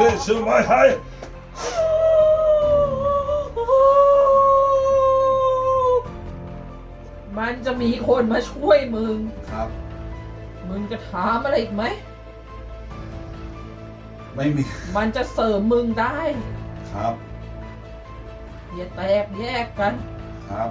ไม่ให้มันจะมีคนมาช่วยมึง ครับ มึงจะถามอะไรอีกไหม ไม่มีมันจะเสริมมึงได้ครับอย่าแตกแยกกัน ครับ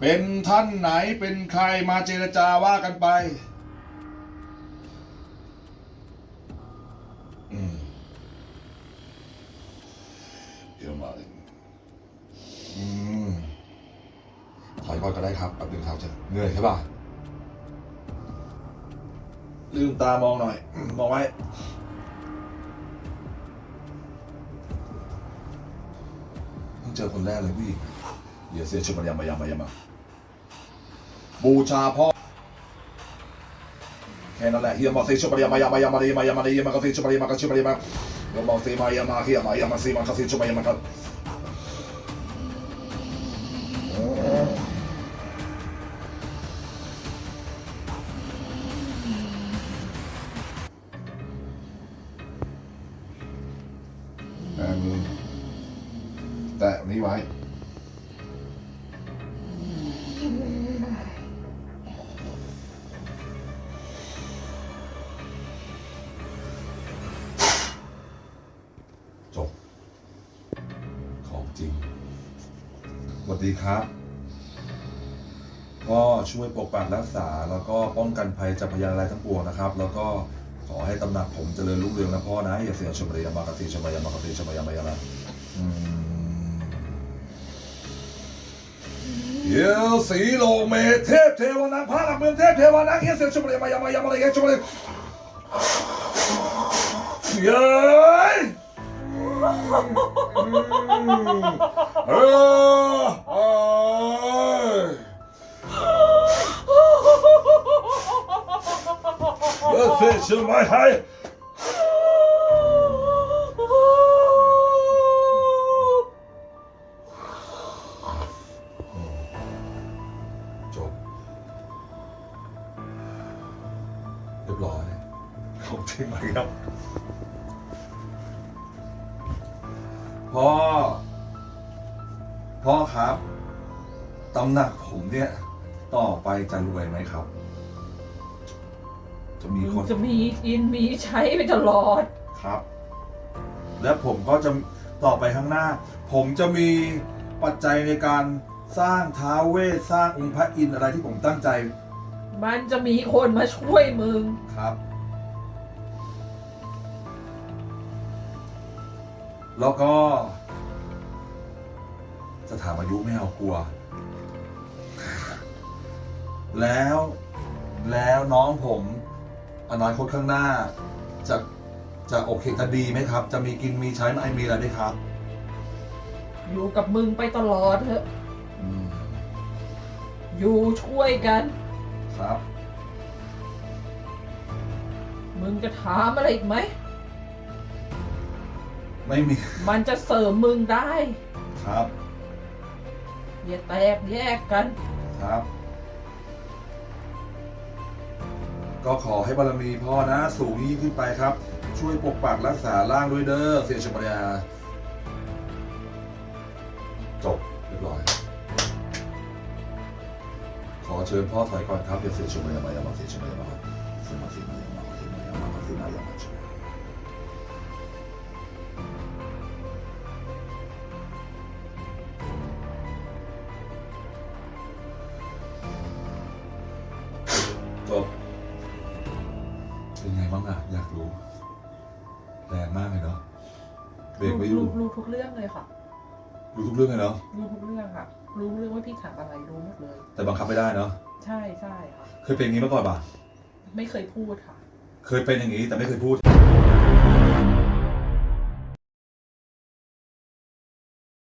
เป็นท่านไหนเป็นใครมาเจรจาว่ากันไปเดี๋ยวมาเลยอืมถอยก่อนก็ได้ครับแป๊บนึงครับจะเหนื่อยใช่ป่ะลืมตามองหน่อย มองไว้เพิ่งเจอคนแรกเลยพี่ เดี๋ยวเสียชุดมายามายามายามาบูชาพ่อแค่นั้นแหละเฮียมาเซชุมายามายามายามาเรียมายามาเรียมาก็เซชุมายามาก็ชุมายามาเดี๋ยมาเซมายามาเฮียมายามาเซมาก็เซชุมายามาก็แบแตะนี้ไว้ จบ ของจริงสวัสดีครับ ก็ช่วยปกปักรักษาแล้วก็ป้องกันภัยจากพยานอะไรทั้งปวงนะครับ แล้วก็ขอให้ตำหนักผมเจริญรุ่งเรืองนะพ่อนะ อย่าเสียชมรยามากติชมรยามากติชมรยามายานะอืม เยลสีโลเมเทพเทวนังพระหลักเมืองเทพเทวนังเฮียเสียชมรยามายามายามอะไรเงี้ยชมรยเย้ยเออเอยเออเสียชื่อไม่ให้ เรียบร้อยของจริงไหมครับพ่อ พ่อครับตำหนักผมเนี่ย ต่อไปจะรวยไหมครับ จะมีมึคงนจะมีกินมีใช้ไปตลอดครับ และผมก็จะต่อไปข้างหน้า ผมจะมีปัจจัยในการสร้างท้าวเวสสร้างองค์พระอินทร์อะไรที่ผมตั้งใจ มันจะมีคนมาช่วยมึง ครับ แล้วก็ จะถามอายุไม่เอากลัว แล้ว แล้วน้องผมอนาคตข้างหน้า จะจะโอเคจะดีไหมครับ จะมีกินมีใช้ไม่มีอะไรไหมครับ อยู่กับมึงไปตลอดเถอะ อืม อยู่ช่วยกัน ครับ มึงจะถามอะไรอีกไหม ไม่มีมันจะเสริมมึงได้ ครับอย่าแตกแยกกัน ครับ ก็ขอให้บารมีพ่อนะ สูงยิ่งขึ้นไปครับ ช่วยปกปักรักษาร่างด้วยเด้อเสียชมรยาจบเรียบร้อยข อเชิญพ่อถอยก่อนครับเดี๋ยวเสียชมรยามายามาเสียชมรยามาเสียมาเสียมายามาเสียมายามาเสียมายามาเสียมายามาจบเป็นไงบ้างอะ อยากรู้ แรงมากเลยเนาะเบรกไม่อยู่ รู้รู้ทุกเรื่องเลยค่ะ รู้ทุกเรื่องเลยเนาะรู้ทุกเรื่องค่ะ รู้เรื่องว่าพี่ถามอะไรรู้หมดเลย แต่บังคับไม่ได้เนาะใช่ใช่ค่ะ เคยเป็นอย่างนี้มาก่อนปะไม่เคยพูดค่ะ เคยเป็นอย่างนี้แต่ไม่เคยพูด